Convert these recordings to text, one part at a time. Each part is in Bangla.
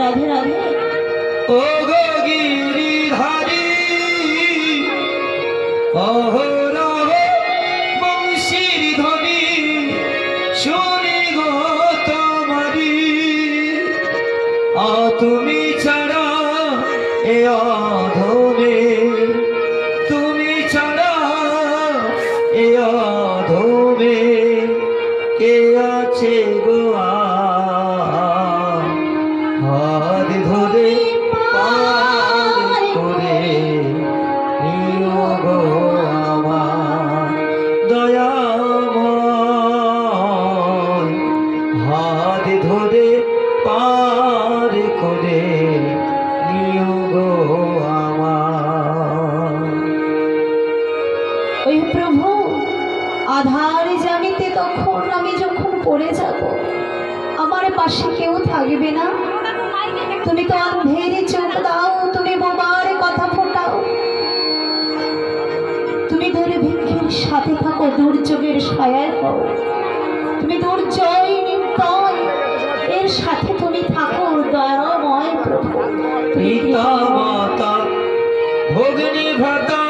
রাধে রাধে। ও গো গিরিধারী আ, তুমি ছাড়া এ অধমে, তুমি ছাড়া এ অধমে। কে আছে গো আধার জানিতে তখন আমি যখন পড়ে যাব, আমার পাশে কেউ থাকবে না। তুমি তো অন্ধের চোখ দাও, তুমি বোমার কথা ফোটাও। তুমি ধরে ভিক্ষের সাথে থাকো, দুর্যোগের ছায়ায় হও। তুমি দুর্জয় নির্দয়, এর সাথে তুমি থাকো, দয়াময় প্রভু। পিতা মাতা ভগ্নি ভ্রাতা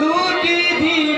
দুটি দিনের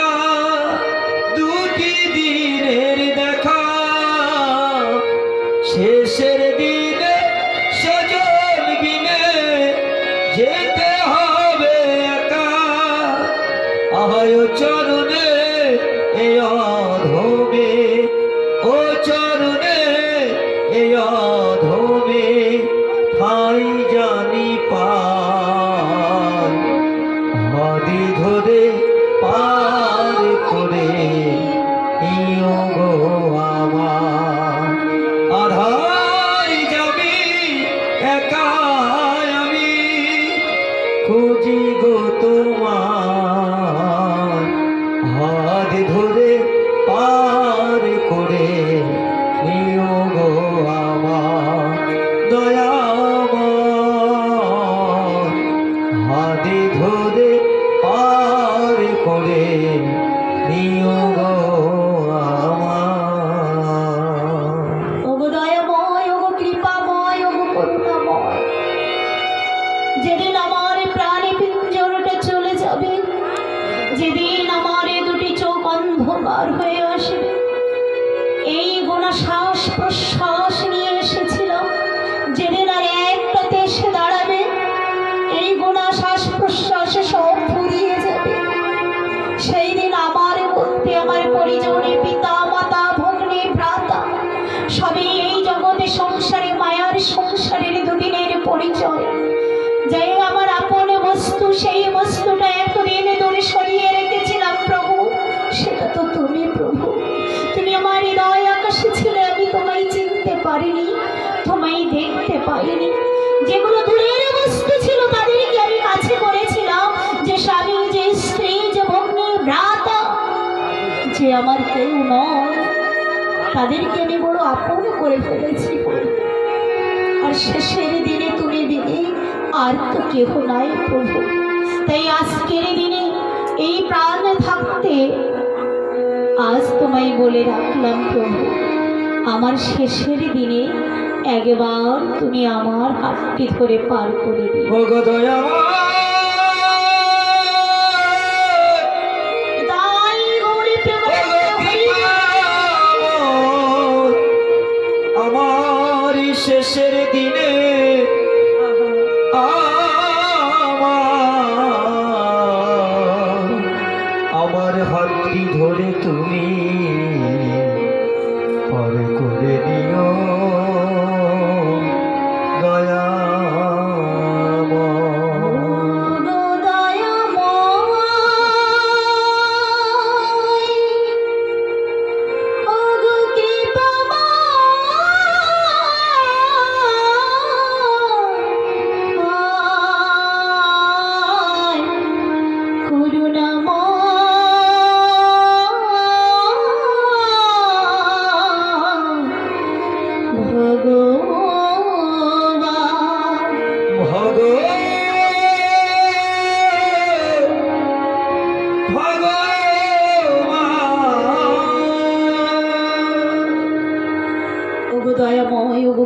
খুঁজি গো যেদিন আমার এ দুটি চোখ অন্ধকার হয়ে আসবে, এই গোনা শ্বাস প্রশ্বাস নিয়ে এসেছিলাম যেদিন আর একটাতে এসে দাঁড়াবে, এই গোনা শ্বাস প্রশ্বাসে সব ফুরিয়ে যাবে। সেই দিন আমার মধ্যে আমার পরিজনে পিতা, মাতা, ভগ্নী, ভ্রাতা, সবই এই জগতে সংসারে, মায়ার সংসারের দুদিনের পরিচয়। তোমায় দেখতে পাইনি। যেগুলো দূরের বস্তু ছিল তাদেরকে আমি কাছে করেছিলাম। যে স্বামী, যে স্ত্রী, যে ভগ্নী ভ্রাতা, যে আমার কেউ নয়, তাদেরকে আমি বড় আপন করে ফেলেছি। আর শেষের দিনে তুমি দিনে আর তো কেহ নাই প্রভু। তাই আজকের দিনে এই প্রাণ থাকতে আজ তোমায় বলে রাখলাম প্রভু। আমার শেষের দিনে একবার তুমি আমার হাতটি ধরে পার করে দিও। তাই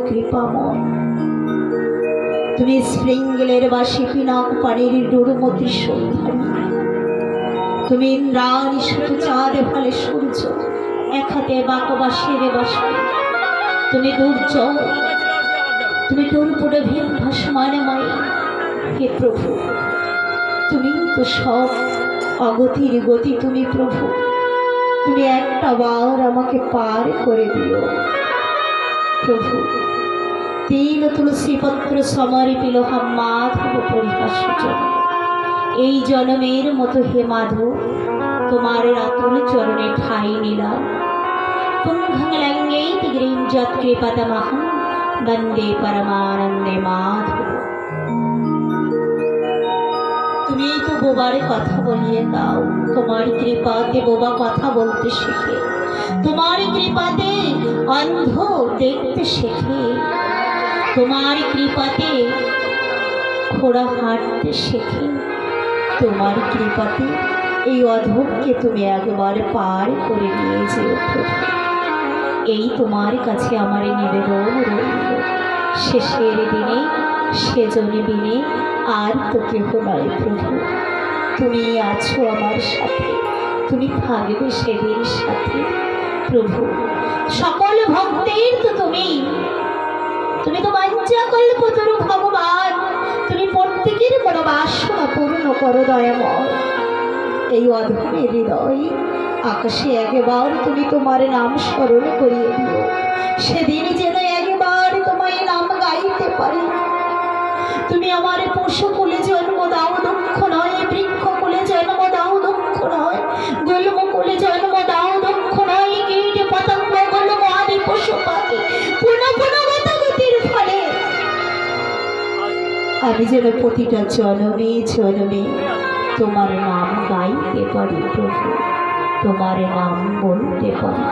কৃপাময় তুমি স্প্রিঙ্গেলের বাসি পিনাক পানির ডুরুমতি সন্ধানী। তুমি ইন্দ্রাণী শুধু চাঁদে ফলে সূর্য, এক হাতে বাঁক বাসিয়ে বাসি তুমি দুর্জয় তুমি টুরপুরে ভীম ভাসমানে মাই হে প্রভু, তুমি তো সব অগতির গতি তুমি প্রভু। তুমি একটা বার আমাকে পার করে দিও। প্রভু তিল তুলসী পত্র সমর্পিল হাম মাধব পরিহাস এই জনমের মতো হে মাধব, তোমার রাতুল চরণে ঠাই নিলাম। পুঙ্গলাঙ্গেই তিগ্রিম যৎকৃপতমহং বন্দে পরমানন্দে মাধব। তুমি তো বোবারে কথা বলিয়ে দাও, তোমার কৃপাতে বোবা কথা বলতে শেখে। তোমার কৃপাতে অন্ধ দেখতে শেখে। তোমার কৃপাতে ঘোড়া হাঁটতে শেখে। তোমার কৃপাতে এই অধমকে তুমি একবার পার করে নিয়ে যেও এই তোমার কাছে আমার নিবেদন রইল। শেষের দিনে সেজনে দিনে আর তো কেহ নয় প্রভু। তুমি আছো আমার সাথে, তুমি থাকবে সেদিন সাথে। প্রভু, সকল ভক্তের তো তুমি তুমি তো বাঞ্চা করলে তরু ভগবান। তুমি প্রত্যেকের মনোবাসনা পূর্ণ করো দয়াময়। এই অধমের হৃদয় আকাশে একবার তুমি তোমার নাম স্মরণ করিয়ে দিও। সেদিন যেন একবার তোমায় নাম গাইতে পারি। তুমি আমার পশু কুলে জন্ম দাও, দুঃখ নয় আমি যেন প্রতিটা জনমে জনমে তোমার নাম গাইতে পারি প্রভু। তোমার নাম বলতে পারি।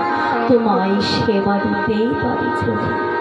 তোমায় সেবা দিতেই পারি প্রভু।